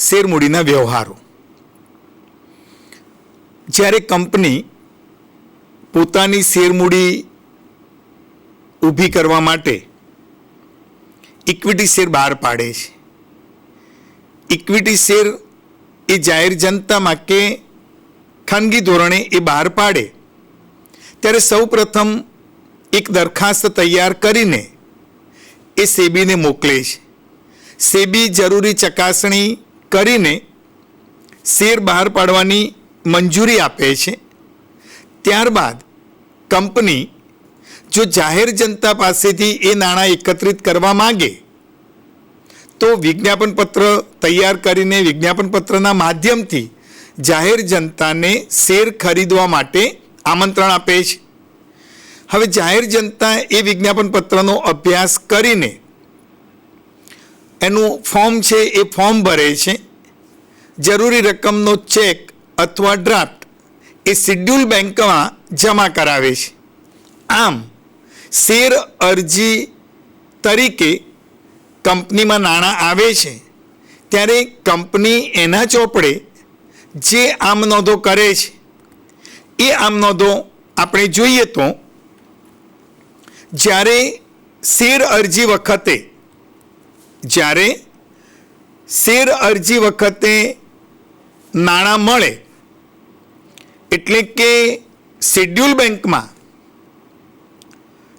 શેરમૂડીના વ્યવહારો. જ્યારે કંપની પોતાની શેરમૂડી ઊભી કરવા માટે ઇક્વિટી શેર બહાર પાડે છે. ઇક્વિટી શેર એ જાહેર જનતામાં કે ખાનગી ધોરણે એ બહાર પાડે, ત્યારે સૌ પ્રથમ એક દરખાસ્ત તૈયાર કરીને એ સેબીને મોકલે છે. સેબી જરૂરી ચકાસણી કરીને શેર બહાર પાડવાની મંજૂરી આપે છે. ત્યારબાદ કંપની જો જાહેર જનતા પાસેથી એ નાણાં એકત્રિત કરવા માંગે, તો વિજ્ઞાપન પત્ર તૈયાર કરીને વિજ્ઞાપન પત્રના માધ્યમથી જાહેર જનતાને શેર ખરીદવા માટે આમંત્રણ આપે છે. હવે જાહેર જનતા એ વિજ્ઞાપન પત્રનો અભ્યાસ કરીને એનું ફોર્મ છે, એ ફોર્મ ભરે છે. જરૂરી રકમનો ચેક અથવા ડ્રાફ્ટ એ શિડ્યુલ બેંકમાં જમા કરાવે છે. આમ, શેર અરજી તરીકે કંપનીમાં નાણાં આવે છે, ત્યારે કંપની એના ચોપડે જે આમ નોંધો કરે છે, એ આમ નોંધો આપણે જોઈએ તો, જ્યારે શેર અરજી વખતે જ્યારે શેર અરજી વખતે નાણાં મળે, એટલે કે શેડ્યુલ બેંકમાં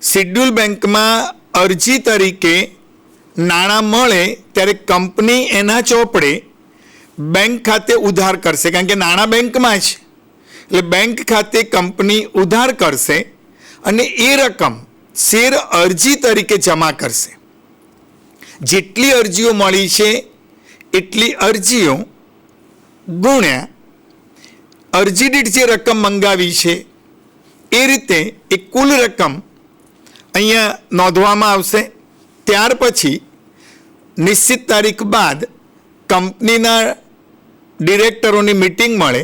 શેડ્યુલ બેંકમાં અરજી તરીકે નાણાં મળે ત્યારે કંપની એના ચોપડે બેંક ખાતે ઉધાર કરશે. કારણ કે નાણાં બેંકમાં છે એટલે બેંક ખાતે કંપની ઉધાર કરશે અને એ રકમ શેર અરજી તરીકે જમા કરશે. જેટલી અરજીઓ મળી છે, એટલી અરજીઓ ગુણ્યા અરજી દીઠ જે રકમ મંગાવી છે, એ રીતે એ કુલ રકમ અહીંયા નોંધવામાં આવશે. ત્યાર પછી નિશ્ચિત તારીખ બાદ કંપનીના ડિરેક્ટરોની મિટિંગ મળે,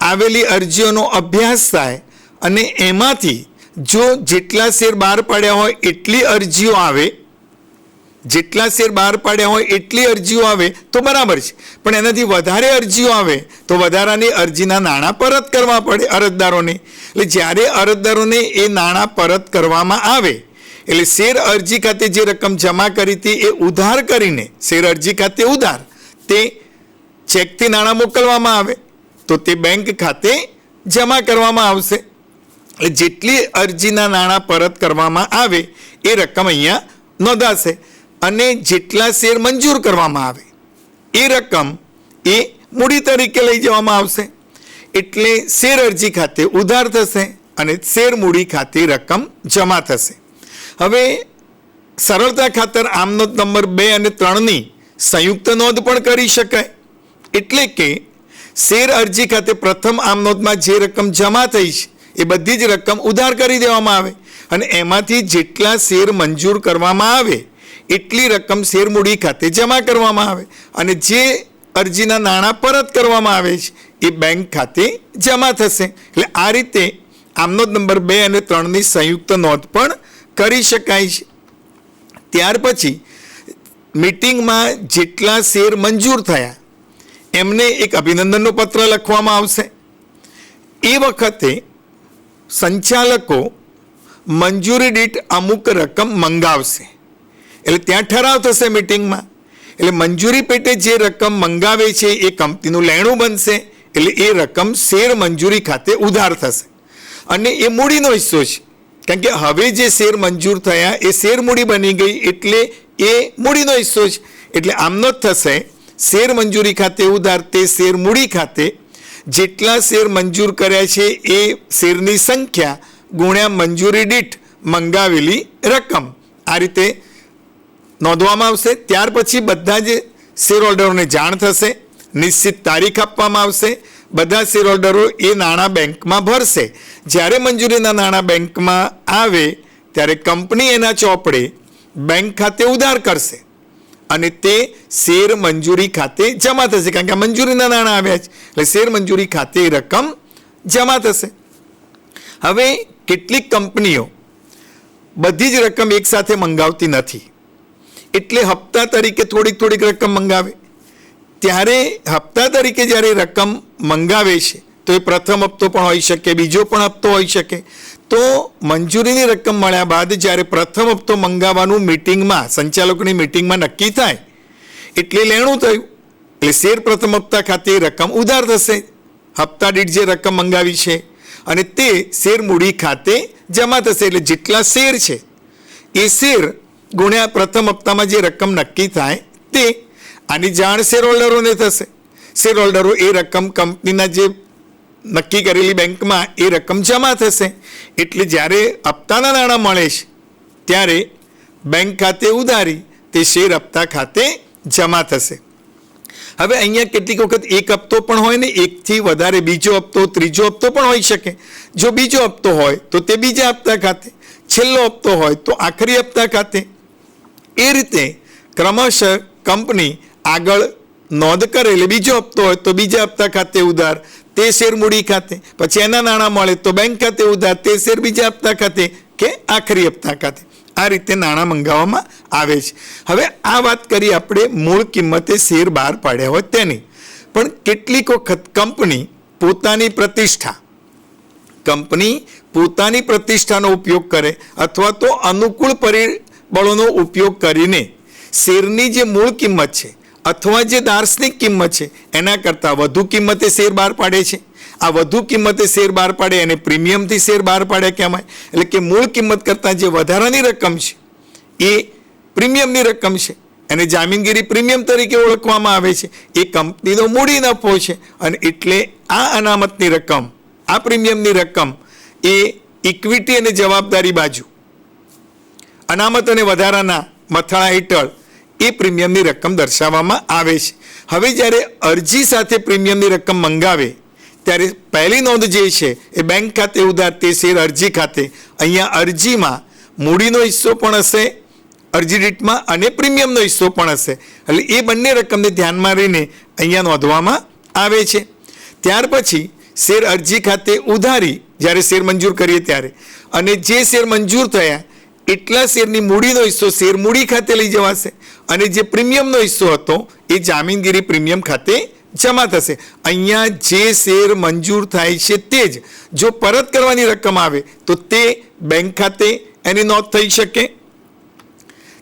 આવેલી અરજીઓનો અભ્યાસ થાય અને એમાંથી જો જેટલા શેર બહાર પડ્યા હોય એટલી અરજીઓ આવે જેટલા શેર બહાર પાડ્યા હોય એટલી અરજીઓ આવે તો બરાબર છે. પણ એનાથી વધારે અરજીઓ આવે તો વધારાની અરજીના નાણાં પરત કરવા પડે અરજદારોને. એટલે જ્યારે અરજદારોને એ નાણાં પરત કરવામાં આવે, એટલે શેર અરજી ખાતે જે રકમ જમા કરી હતી એ ઉધાર કરીને, શેર અરજી ખાતે ઉધાર, તે ચેકથી નાણાં મોકલવામાં આવે, તો તે બેંક ખાતે જમા કરવામાં આવશે. એટલે જેટલી અરજીના નાણાં પરત કરવામાં આવે, એ રકમ અહીંયા નોંધાશે. અને જેટલા શેર મંજૂર કરવામાં આવે, એ રકમ એ મૂડી તરીકે લઈ જવામાં આવશે. એટલે શેર અરજી ખાતે ઉધાર થશે અને શેર મૂડી ખાતે રકમ જમા થશે. હવે સરળતા ખાતર આમ નંબર બે અને ત્રણની સંયુક્ત નોંધ પણ કરી શકાય. એટલે કે શેર અરજી ખાતે પ્રથમ આમ જે રકમ જમા થઈ છે, એ બધી જ રકમ ઉધાર કરી દેવામાં આવે. અને એમાંથી જેટલા શેર મંજૂર કરવામાં આવે એટલી રકમ શેર મૂડી ખાતે જમા કરવામાં આવે અને જે અરજીના નાણાં પરત કરવામાં આવે છે, એ બેંક ખાતે જમા થશે. એટલે આ રીતે આમનો જ નંબર બે અને ત્રણની સંયુક્ત નોંધ પણ કરી શકાય છે. ત્યાર પછી મીટિંગમાં જેટલા શેર મંજૂર થયા, એમને એક અભિનંદનનો પત્ર લખવામાં આવશે. એ વખતે સંચાલકો મંજૂરી દીઠ અમુક રકમ મંગાવશે. એટલે ત્યાં ઠરાવ થશે મિટિંગમાં એટલે મંજૂરી પેટે જે રકમ મંગાવે છે, એ કંપનીનું લેણું બનશે. એટલે એ રકમ શેર મંજૂરી ખાતે ઉધાર થશે. અને એ મૂડીનો હિસ્સો છે. કારણ કે હવે જે શેર મંજૂર થયા, એ શેર મૂડી બની ગઈ એટલે એ મૂડીનો હિસ્સો છે. એટલે આમનો જ થશે. શેર મંજૂરી ખાતે ઉધાર તે શેર મૂડી ખાતે જેટલા શેર મંજૂર કર્યા છે, એ શેરની સંખ્યા ગુણ્યા મંજૂરી દીઠ મંગાવેલી રકમ. આ રીતે નોંધવામાં આવશે. ત્યાર પછી બધા જ શેર હોલ્ડરોને જાણ થશે, નિશ્ચિત તારીખ આપવામાં આવશે. બધા શેર હોલ્ડરો એ નાણાં બેંકમાં ભરશે. જ્યારે મંજૂરીના નાણાં બેંકમાં આવે, ત્યારે કંપની એના ચોપડે બેંક ખાતે ઉધાર કરશે અને તે શેર મંજૂરી ખાતે જમા થશે. કારણ કે આ મંજૂરીના નાણાં આવ્યા છે. એટલે શેર મંજૂરી ખાતે એ રકમ જમા થશે. હવે કેટલીક કંપનીઓ બધી જ રકમ એકસાથે મંગાવતી નથી. એટલે હપ્તા તરીકે થોડીક થોડીક રકમ મંગાવે. ત્યારે હપ્તા તરીકે જ્યારે રકમ મંગાવે છે, તો એ પ્રથમ હપ્તો પણ હોઈ શકે, બીજો પણ હપ્તો હોઈ શકે. તો મંજૂરીની રકમ મળ્યા બાદ જ્યારે પ્રથમ હપ્તો મંગાવવાનું મિટિંગમાં, સંચાલકોની મિટિંગમાં નક્કી થાય, એટલે લેણું થયું. એટલે શેર પ્રથમ હપ્તા ખાતે રકમ ઉધાર થશે. હપ્તા દીઠ જે રકમ મંગાવી છે, અને તે શેર મૂડી ખાતે જમા થશે. એટલે જેટલા શેર છે, એ શેર ગુણ્યા પ્રથમ હપ્તામાં જે રકમ નક્કી થાય તે આની જાણ શેર હોલ્ડરોને થશે. શેર હોલ્ડરો એ રકમ કંપનીના જે નક્કી કરેલી બેંકમાં એ રકમ જમા થશે. એટલે જ્યારે હપ્તાના નાણાં મળે છે, ત્યારે બેંક ખાતે ઉધારી તે શેર હપ્તા ખાતે જમા થશે. હવે અહીંયા કેટલીક વખત એક હપ્તો પણ હોય ને, એકથી વધારે બીજો હપ્તો, ત્રીજો હપ્તો પણ હોઈ શકે. જો બીજો હપ્તો હોય, તો તે બીજા હપ્તા ખાતે. છેલ્લો હપ્તો હોય, તો આખરી હપ્તા ખાતે. એ રીતે ક્રમશઃ કંપની આગળ નોંધ કરેલી. બીજો હપ્તો હોય તો બીજા હપ્તા ખાતે ઉધાર, તે શેર મૂડી ખાતે. પછી એના નાણાં મળે તો બેંક ખાતે ઉધાર, તે શેર બીજા હપ્તા ખાતે કે આખરી હપ્તા ખાતે. આ રીતે નાણાં મંગાવવામાં આવે છે. હવે આ વાત કરી આપણે મૂળ કિંમતે શેર બહાર પાડ્યા હોય તેની. પણ કેટલીક વખત કંપની પોતાની પ્રતિષ્ઠા, કંપની પોતાની પ્રતિષ્ઠાનો ઉપયોગ કરે અથવા તો અનુકૂળ પરિબળોનો ઉપયોગ કરીને શેરની જે મૂળ કિંમત છે અથવા જે દાર્શનિક કિંમત છે, એના કરતાં વધુ કિંમતે શેર બહાર પાડે છે. આ વધુ કિંમતે શેર બહાર પાડે એને પ્રીમિયમથી શેર બહાર પાડે કહેવાય એટલે કે મૂળ કિંમત કરતાં જે વધારાની રકમ છે, એ પ્રીમિયમની રકમ છે. એને જામીનગીરી પ્રીમિયમ તરીકે ઓળખવામાં આવે છે. એ કંપનીનો મૂડી નફો છે અને એટલે આ અનામતની રકમ, આ પ્રીમિયમની રકમ એ ઇક્વિટી અને જવાબદારી બાજુ અનામત અને વધારાના મથાળા હેઠળ એ પ્રીમિયમની રકમ દર્શાવવામાં આવે છે. હવે જ્યારે અરજી સાથે પ્રીમિયમની રકમ મંગાવે, ત્યારે પહેલી નોંધ જે છે એ બેંક ખાતે ઉધાર તે શેર અરજી ખાતે અહીંયા અરજીમાં મૂડીનો હિસ્સો પણ હશે, અરજી રીટમાં અને પ્રીમિયમનો હિસ્સો પણ હશે. એટલે એ બંને રકમને ધ્યાનમાં રહીને અહીંયા નોંધવામાં આવે છે. ત્યાર પછી શેર અરજી ખાતે ઉધારી જ્યારે શેર મંજૂર કરીએ ત્યારે. અને જે શેર મંજૂર થયા એટલા શેરની મૂડીનો હિસ્સો શેર મૂડી ખાતે લઈ જવાશે. અને જે પ્રીમિયમનો હિસ્સો હતો, એ જામીનગીરી પ્રીમિયમ ખાતે જમા થશે. અહીંયા જે શેર મંજૂર થાય છે તે જ. જો પરત કરવાની રકમ આવે, તો તે બેંક ખાતે એની નોંધ થઈ શકે.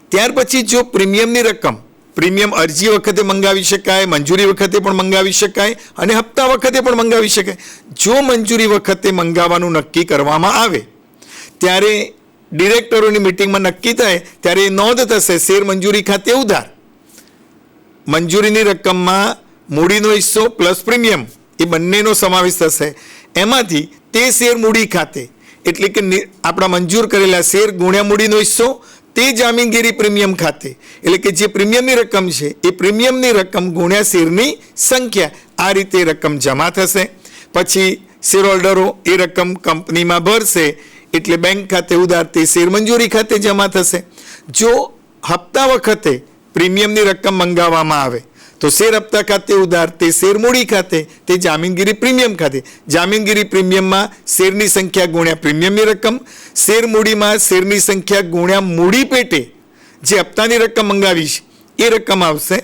ત્યાર પછી જો પ્રીમિયમની રકમ, પ્રીમિયમ અરજી વખતે મંગાવી શકાય, મંજૂરી વખતે પણ મંગાવી શકાય, અને હપ્તા વખતે પણ મંગાવી શકાય. જો મંજૂરી વખતે મંગાવવાનું નક્કી કરવામાં આવે, ત્યારે ડિરેક્ટરોની મિટિંગમાં નક્કી થાય ત્યારે એ નોંધ થશે શેર મંજૂરી ખાતે ઉધાર. મંજૂરીની રકમમાં મૂડીનો હિસ્સો પ્લસ પ્રીમિયમ એ બંનેનો સમાવેશ થશે. એમાંથી તે શેર મૂડી ખાતે, એટલે કે આપણા મંજૂર કરેલા શેર ગુણ્યા મૂડીનો હિસ્સો તે જામીનગીરી પ્રીમિયમ ખાતે. એટલે કે જે પ્રીમિયમની રકમ છે, એ પ્રીમિયમની રકમ ગુણ્યા શેરની સંખ્યા, આ રીતે રકમ જમા થશે. પછી શેર હોલ્ડરો એ રકમ કંપનીમાં ભરશે એટલે બેંક ખાતે ઉધારતી શેરમંજૂરી ખાતે જમા થશે. જો હપ્તા વખતે પ્રીમિયમની રકમ મંગાવવામાં આવે, તો શેર હપ્તા ખાતે ઉધાર તે શેર ખાતે તે જામીનગીરી પ્રીમિયમ ખાતે. જામીનગીરી પ્રીમિયમમાં શેરની સંખ્યા ગુણ્યા પ્રીમિયમની રકમ શેરમૂડીમાં શેરની સંખ્યા ગુણ્યા મૂડી પેટે જે હપ્તાની રકમ મંગાવી છે એ રકમ આવશે.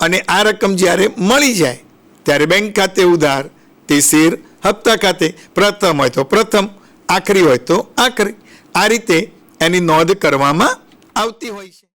અને આ રકમ જ્યારે મળી જાય, ત્યારે બેંક ખાતે ઉધાર તે શેર હપ્તા ખાતે પ્રથમ હોય તો પ્રથમ આખરી હોય તો આખરી આ રીતે એની નોંધ કરવામાં આવતી હોય છે.